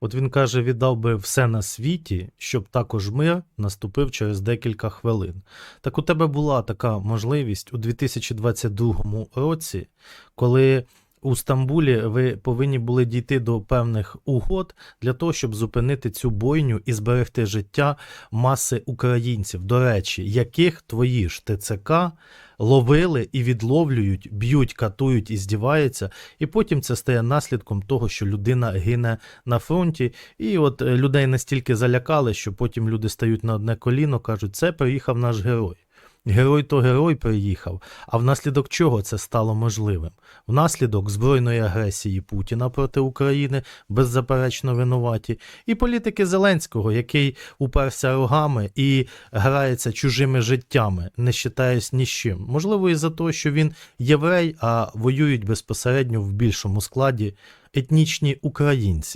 От він каже, віддав би все на світі, щоб також мир наступив через декілька хвилин. Так у тебе була така можливість у 2022 році, коли у Стамбулі ви повинні були дійти до певних угод для того, щоб зупинити цю бойню і зберегти життя маси українців, до речі, яких твої ж ТЦК ловили і відловлюють, б'ють, катують і здіваються, і потім це стає наслідком того, що людина гине на фронті. І от е, людей настільки залякали, що потім люди стають на одне коліно, кажуть, це приїхав наш герой. Герой то герой приїхав. А внаслідок чого це стало можливим? Внаслідок збройної агресії Путіна проти України, беззаперечно винуваті, і політики Зеленського, який уперся рогами і грається чужими життями, не щитаюсь ні з чим. Можливо, і за те, що він єврей, а воюють безпосередньо в більшому складі етнічні українці.